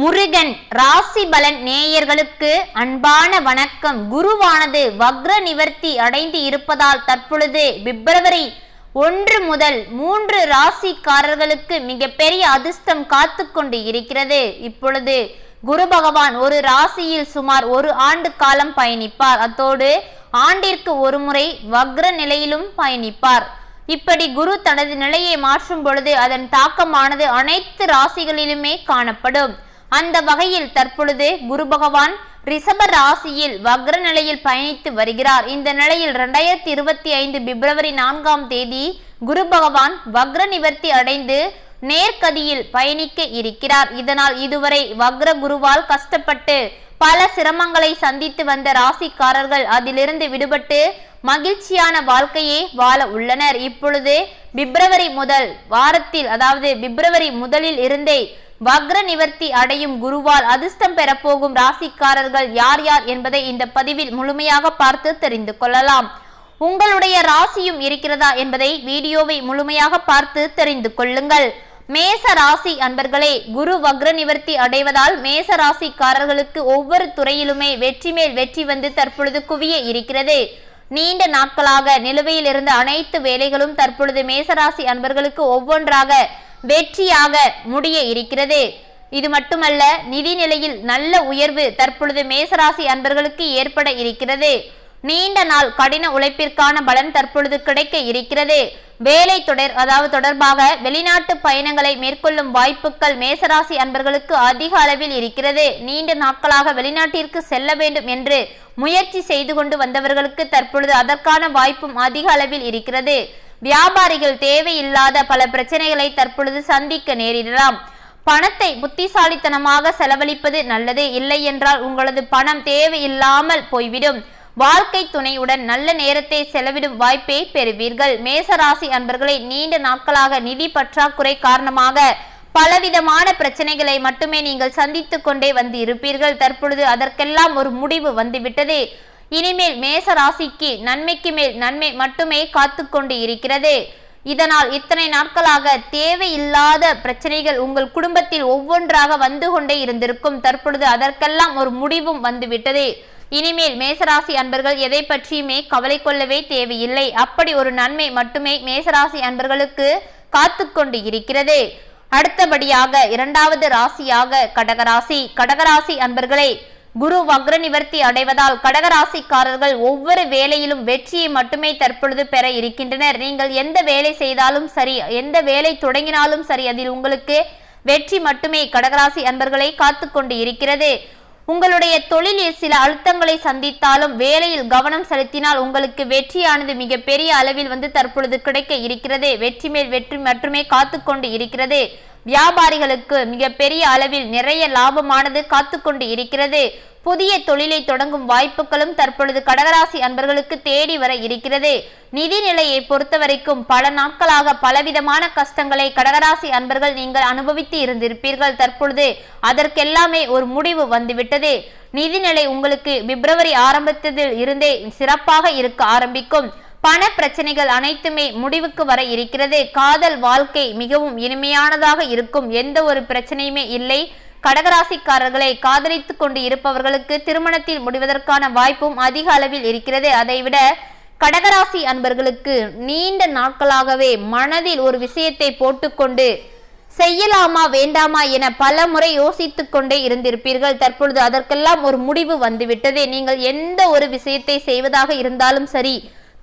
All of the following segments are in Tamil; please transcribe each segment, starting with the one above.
முருகன் ராசி பலன் நேயர்களுக்கு அன்பான வணக்கம். குருவானது வக்ர நிவர்த்தி அடைந்து இருப்பதால் தற்பொழுது பிப்ரவரி ஒன்று முதல் மூன்று ராசிக்காரர்களுக்கு மிகப்பெரிய அதிர்ஷ்டம் காத்து கொண்டு இருக்கிறது. இப்பொழுது குரு பகவான் ஒரு ராசியில் சுமார் ஒரு ஆண்டு காலம் பயணிப்பார். அத்தோடு ஆண்டிற்கு ஒரு முறை வக்ர நிலையிலும் பயணிப்பார். இப்படி குரு தனது நிலையை மாற்றும் பொழுது அதன் தாக்கமானது அனைத்து ராசிகளிலுமே காணப்படும். அந்த வகையில் தற்பொழுது குரு பகவான் ரிஷப ராசியில் வக்ர நிலையில் பயணித்து வருகிறார். இந்த நிலையில் இரண்டாயிரத்தி இருபத்தி ஐந்து பிப்ரவரி நான்காம் தேதி குரு பகவான் வக்ர நிவர்த்தி அடைந்து நேர்கதியில் பயணிக்க இருக்கிறார். இதனால் இதுவரை வக்ர குருவால் கஷ்டப்பட்டு பல சிரமங்களை சந்தித்து வந்த ராசிக்காரர்கள் அதிலிருந்து விடுபட்டு மகிழ்ச்சியான வாழ்க்கையை வாழ உள்ளனர். இப்பொழுது பிப்ரவரி முதல் வாரத்தில் அதாவது பிப்ரவரி முதலில் இருந்தே வக்ர நிவர்த்தி அடையும் குருவால் அதிர்ஷ்டம் பெறப்போகும் ராசிக்காரர்கள் யார் யார் என்பதை இந்த பதிவில் முழுமையாக பார்த்து தெரிந்து கொள்ளலாம். உங்களுடைய ராசியும் இருக்கிறதா என்பதை வீடியோவை முழுமையாக பார்த்து தெரிந்து கொள்ளுங்கள். மேச ராசி அன்பர்களே குரு வக்ர நிவர்த்தி அடைவதால் மேச ராசிக்காரர்களுக்கு ஒவ்வொரு துறையிலுமே வெற்றி மேல் வெற்றி வந்து தற்பொழுது குவிய இருக்கிறது. நீண்ட நாட்களாக நிலுவையில் இருந்த அனைத்து வேலைகளும் தற்பொழுது மேசராசி அன்பர்களுக்கு ஒவ்வொன்றாக வெற்றியாக முடிய இருக்கிறது. இது மட்டுமல்ல நிதி நிலையில் நல்ல உயர்வு தற்பொழுது மேசராசி அன்பர்களுக்கு ஏற்பட இருக்கிறது. நீண்ட நாள் கடின உழைப்பிற்கான பலன் தற்பொழுது கிடைக்க இருக்கிறது. வேலை தொடர் அதாவது தொடர்பாக வெளிநாட்டு பயணங்களை மேற்கொள்ளும் வாய்ப்புகள் மேசராசி அன்பர்களுக்கு அதிக அளவில் இருக்கிறது. நீண்ட நாட்களாக வெளிநாட்டிற்கு செல்ல வேண்டும் என்று முயற்சி செய்து கொண்டு வந்தவர்களுக்கு தற்பொழுது அதற்கான வாய்ப்பும் அதிக அளவில் இருக்கிறது. வியாபாரிகள் தேவையில்லாத பல பிரச்சனைகளை தற்பொழுது சந்திக்க நேரிடலாம். பணத்தை புத்திசாலித்தனமாக செலவழிப்பது நல்லது இல்லை என்றால் உங்களது பணம் தேவையில்லாமல் போய்விடும். வாழ்க்கை துணையுடன் நல்ல நேரத்தை செலவிடும் வாய்ப்பை பெறுவீர்கள். மேசராசி அன்பர்களை நீண்ட நாட்களாக நிதி பற்றாக்குறை காரணமாக பலவிதமான பிரச்சனைகளை மட்டுமே நீங்கள் சந்தித்து கொண்டே வந்து இருப்பீர்கள் தற்பொழுது அதற்கெல்லாம் ஒரு முடிவு வந்துவிட்டது. இனிமேல் மேச ராசிக்கு நன்மைக்கு மேல் நன்மை மட்டுமே காத்து கொண்டு இருக்கிறது. இதனால் இத்தனை நாட்களாக தேவையில்லாத பிரச்சனைகள் உங்கள் குடும்பத்தில் ஒவ்வொன்றாக வந்து கொண்டே இருந்திருக்கும். தற்பொழுது அதற்கெல்லாம் ஒரு முடிவும் வந்துவிட்டது. இனிமேல் மேசராசி அன்பர்கள் எதை பற்றியுமே கவலை கொள்ளவே தேவையில்லை. அப்படி ஒரு நன்மை மட்டுமே மேசராசி அன்பர்களுக்கு காத்து கொண்டு இருக்கிறது. அடுத்தபடியாக இரண்டாவது ராசியாக கடகராசி. கடகராசி அன்பர்களே குரு வக்ர நிவர்த்தி அடைவதால் கடகராசிக்காரர்கள் ஒவ்வொரு வேலையிலும் வெற்றியை மட்டுமே தற்பொழுது பெற இருக்கின்றனர். நீங்கள் எந்த வேலை செய்தாலும் சரி எந்த வேலை தொடங்கினாலும் சரி அதில் உங்களுக்கு வெற்றி மட்டுமே கடகராசி அன்பர்களை காத்து கொண்டு இருக்கிறது. உங்களுடைய தொழிலில் சில அழுத்தங்களை சந்தித்தாலும் வேலையில் கவனம் செலுத்தினால் உங்களுக்கு வெற்றியானது மிக பெரிய அளவில் வந்து தற்பொழுது கிடைக்க இருக்கிறது. வெற்றி மேல் வெற்றி மட்டுமே காத்து கொண்டு இருக்கிறது. வியாபாரிகளுக்கு மிகப்பெரிய அளவில் நிறைய லாபமானது காத்துக்கொண்டு இருக்கிறது. புதிய தொழிலை தொடங்கும் வாய்ப்புகளும் தற்பொழுது கடகராசி அன்பர்களுக்கு தேடி வர இருக்கிறது. நிதி நிலையை பொறுத்தவரைக்கும் பல நாட்களாக பலவிதமான கஷ்டங்களை கடகராசி அன்பர்கள் நீங்கள் அனுபவித்து இருந்திருப்பீர்கள். தற்பொழுது அதற்கெல்லாமே ஒரு முடிவு வந்துவிட்டது. நிதிநிலை உங்களுக்கு பிப்ரவரி ஆரம்பத்தில் இருந்தே சிறப்பாக இருக்க ஆரம்பிக்கும். பண பிரச்சனைகள் அனைத்துமே முடிவுக்கு வர இருக்கிறது. காதல் வாழ்க்கை மிகவும் இனிமையானதாக இருக்கும். எந்த ஒரு பிரச்சனையுமே இல்லை. கடகராசிக்காரர்களை காதலித்து கொண்டு இருப்பவர்களுக்கு திருமணத்தில் முடிவதற்கான வாய்ப்பும் அதிக அளவில் இருக்கிறது. அதைவிட கடகராசி அன்பர்களுக்கு நீண்ட நாட்களாகவே மனதில் ஒரு விஷயத்தை போட்டுக்கொண்டு செய்யலாமா வேண்டாமா என பல முறை யோசித்து கொண்டே இருந்திருப்பீர்கள். தற்பொழுது அதற்கெல்லாம் ஒரு முடிவு வந்துவிட்டது. நீங்கள் எந்த ஒரு விஷயத்தை செய்வதாக இருந்தாலும் சரி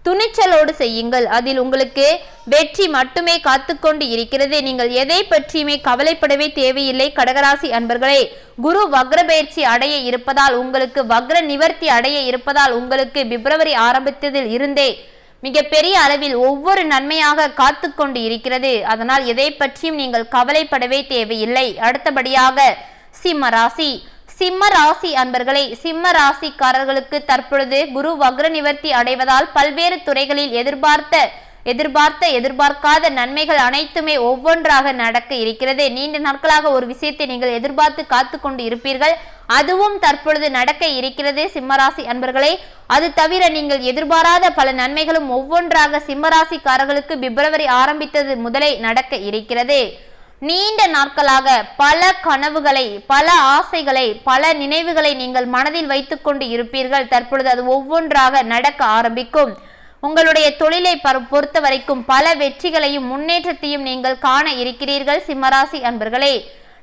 துணிச்சலோடு செய்யுங்கள். அதில் உங்களுக்கு வெற்றி மட்டுமே காத்துக்கொண்டு இருக்கிறது. நீங்கள் எதை பற்றியுமே கவலைப்படவே தேவையில்லை. கடகராசி அன்பர்களே குரு வக்ர பயிற்சி அடைய இருப்பதால் உங்களுக்கு வக்ர நிவர்த்தி அடைய இருப்பதால் உங்களுக்கு பிப்ரவரி ஆரம்பித்ததில் இருந்தே மிகப்பெரிய அளவில் ஒவ்வொரு நன்மையாக காத்து கொண்டு இருக்கிறது. அதனால் எதை பற்றியும் நீங்கள் கவலைப்படவே தேவையில்லை. அடுத்தபடியாக சிம்ம ராசி. சிம்ம ராசி அன்பர்களே சிம்ம ராசிக்காரர்களுக்கு தற்பொழுது குரு வக்ர நிவர்த்தி அடைவதால் பல்வேறு துறைகளில் எதிர்பார்த்த எதிர்பார்த்த எதிர்பார்க்காத நன்மைகள் அனைத்துமே ஒவ்வொன்றாக நடக்க இருக்கிறது. நீண்ட நாட்களாக ஒரு விஷயத்தை நீங்கள் எதிர்பார்த்து காத்து கொண்டு இருப்பீர்கள். அதுவும் தற்பொழுது நடக்க இருக்கிறது சிம்மராசி அன்பர்களே. அது தவிர நீங்கள் எதிர்பாராத பல நன்மைகளும் ஒவ்வொன்றாக சிம்மராசிக்காரர்களுக்கு பிப்ரவரி ஆரம்பித்தது முதலே நடக்க இருக்கிறது. நீண்ட நாட்களாக பல கனவுகளை பல ஆசைகளை பல நினைவுகளை நீங்கள் மனதில் வைத்துக்கொண்டு இருப்பீர்கள். தற்பொழுது அது ஒவ்வொன்றாக நடக்க ஆரம்பிக்கும். உங்களுடைய தொழிலை பொறுத்த வரைக்கும் பல வெற்றிகளையும் முன்னேற்றத்தையும் நீங்கள் காண இருக்கிறீர்கள் சிம்மராசி அன்பர்களே.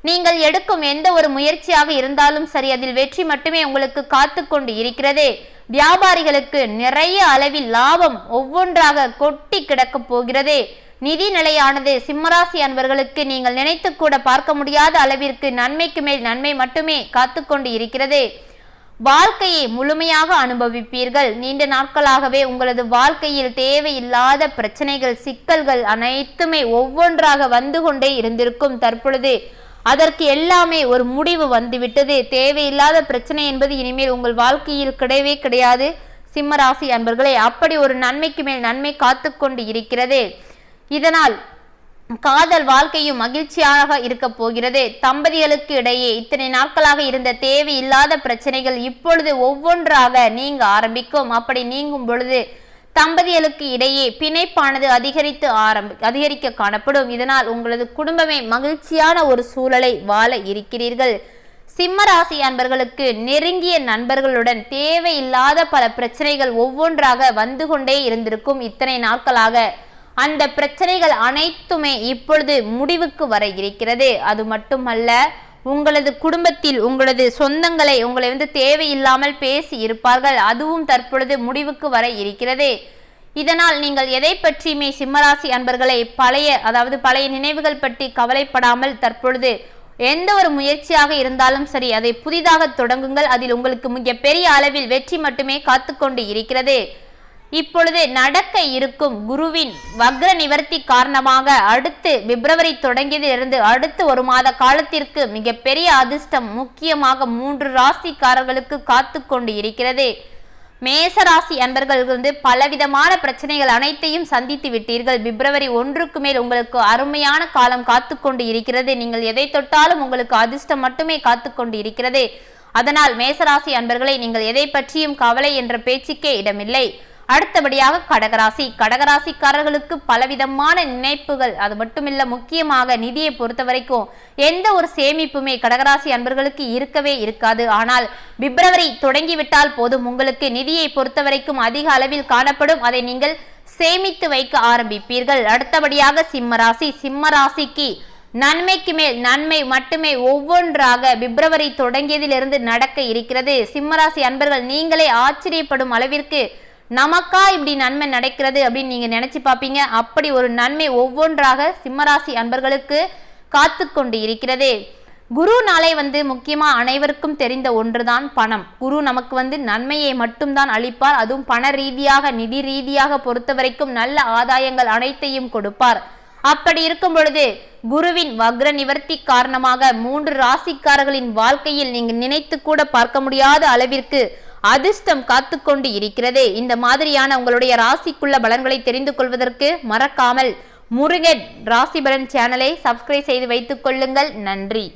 நீங்கள் எடுக்கும் எந்த ஒரு முயற்சியாக இருந்தாலும் சரி அதில் வெற்றி மட்டுமே உங்களுக்கு காத்து கொண்டு இருக்கிறது. வியாபாரிகளுக்கு நிறைய அளவில் லாபம் ஒவ்வொன்றாக கொட்டி கிடக்கப் போகிறது. நிதி நிலையானது சிம்மராசி அன்பர்களுக்கு நீங்கள் நினைத்து கூட பார்க்க முடியாத அளவிற்கு நன்மைக்கு மேல் நன்மை மட்டுமே காத்து கொண்டு இருக்கிறது. வாழ்க்கையை முழுமையாக அனுபவிப்பீர்கள். நீண்ட நாட்களாகவே உங்களது வாழ்க்கையில் தேவையில்லாத பிரச்சனைகள் சிக்கல்கள் அனைத்துமே ஒவ்வொன்றாக வந்து கொண்டே இருந்திருக்கும் தற்பொழுது. அதற்கு எல்லாமே ஒரு முடிவு வந்துவிட்டது. தேவையில்லாத பிரச்சனை என்பது இனிமேல் உங்கள் வாழ்க்கையில் கிடையவே கிடையாது. சிம்மராசி அன்பர்களே அப்படி ஒரு நன்மைக்கு மேல் நன்மை காத்து கொண்டு இருக்கிறது. இதனால் காதல் வாழ்க்கையும் மகிழ்ச்சியாக இருக்க போகிறது. தம்பதிகளுக்கு இடையே இத்தனை நாட்களாக இருந்த தேவையில்லாத பிரச்சனைகள் இப்பொழுது ஒவ்வொன்றாக நீங்க ஆரம்பிக்கும். அப்படி நீங்கும் பொழுது தம்பதிகளுக்கு இடையே பிணைப்பானது அதிகரித்து ஆரம்பி அதிகரிக்க காணப்படும். இதனால் உங்களது குடும்பமே மகிழ்ச்சியான ஒரு சூழலை வாழ இருக்கிறீர்கள். சிம்மராசி அன்பர்களுக்கு நெருங்கிய நண்பர்களுடன் தேவையில்லாத பல பிரச்சனைகள் ஒவ்வொன்றாக வந்து கொண்டே இருந்திருக்கும் இத்தனை நாட்களாக. அந்த பிரச்சனைகள் அனைத்துமே இப்பொழுது முடிவுக்கு வர இருக்கிறது. அது மட்டுமல்ல உங்களது குடும்பத்தில் உங்களது சொந்தங்களை உங்களை வந்து தேவையில்லாமல் பேசி இருப்பார்கள். அதுவும் தற்பொழுது முடிவுக்கு வர இருக்கிறது. இதனால் நீங்கள் எதை பற்றியுமே சிம்மராசி அன்பர்களை பழைய அதாவது பழைய நினைவுகள் பற்றி கவலைப்படாமல் தற்பொழுது எந்த ஒரு முயற்சியாக இருந்தாலும் சரி அதை புதிதாக தொடங்குங்கள். அதில் உங்களுக்கு மிக பெரிய அளவில் வெற்றி மட்டுமே காத்துக்கொண்டு இருக்கிறது. இப்பொழுது நடக்க இருக்கும் குருவின் வக்ர நிவர்த்தி காரணமாக அடுத்து பிப்ரவரி தொடங்கியதிலிருந்து அடுத்து ஒரு மாத காலத்திற்கு மிகப்பெரிய அதிர்ஷ்டம் முக்கியமாக மூன்று ராசிக்காரர்களுக்கு காத்து கொண்டு இருக்கிறது. மேசராசி அன்பர்கள் வந்து பலவிதமான பிரச்சனைகள் அனைத்தையும் சந்தித்து விட்டீர்கள். பிப்ரவரி ஒன்றுக்கு மேல் உங்களுக்கு அருமையான காலம் காத்து கொண்டு இருக்கிறது. நீங்கள் எதை தொட்டாலும் உங்களுக்கு அதிர்ஷ்டம் மட்டுமே காத்து கொண்டு இருக்கிறது. அதனால் மேசராசி அன்பர்களை நீங்கள் எதை பற்றியும் கவலை என்ற பேச்சுக்கே இடமில்லை. அடுத்தபடியாக கடகராசி. கடகராசிக்காரர்களுக்கு பலவிதமான நினைப்புகள். அது மட்டுமில்ல முக்கியமாக நிதியை பொறுத்த வரைக்கும் எந்த ஒரு சேமிப்புமே கடகராசி அன்பர்களுக்கு இருக்கவே இருக்காது. ஆனால் பிப்ரவரி தொடங்கிவிட்டால் போதும். உங்களுக்கு நிதியை பொறுத்த வரைக்கும் அதிக அளவில் காணப்படும். அதை நீங்கள் சேமித்து வைக்க ஆரம்பிப்பீர்கள். அடுத்தபடியாக சிம்மராசி. சிம்மராசிக்கு நன்மைக்கு மேல் நன்மை மட்டுமே ஒவ்வொன்றாக பிப்ரவரி தொடங்கியதிலிருந்து நடக்க இருக்கிறது. சிம்மராசி அன்பர்கள் நீங்களே ஆச்சரியப்படும் அளவிற்கு நமக்கா இப்படி நன்மை நடக்கிறது அப்படின்னு நீங்க நினைச்சு பார்ப்பீங்க. அப்படி ஒரு நன்மை ஒவ்வொன்றாக சிம்மராசி அன்பர்களுக்கு காத்து கொண்டு இருக்கிறது. குரு நாளை வந்து முக்கியமா அனைவருக்கும் தெரிந்த ஒன்றுதான் பணம். குரு நமக்கு வந்து நன்மையை மட்டும்தான் அளிப்பார். அதுவும் பண ரீதியாக நிதி ரீதியாக பொறுத்த வரைக்கும் நல்ல ஆதாயங்கள் அனைத்தையும் கொடுப்பார். அப்படி இருக்கும் பொழுது குருவின் வக்ர நிவர்த்தி காரணமாக மூன்று ராசிக்காரர்களின் வாழ்க்கையில் நீங்க நினைத்து கூட பார்க்க முடியாத அளவிற்கு அதிர்ஷ்டம் காத்துக்கொண்டு இருக்கிறது. இந்த மாதிரியான உங்களுடைய ராசிக்குள்ள பலன்களை தெரிந்து கொள்வதற்கு மறக்காமல் முருகன் ராசி பலன் சேனலை சப்ஸ்கிரைப் செய்து வைத்துக் கொள்ளுங்கள். நன்றி.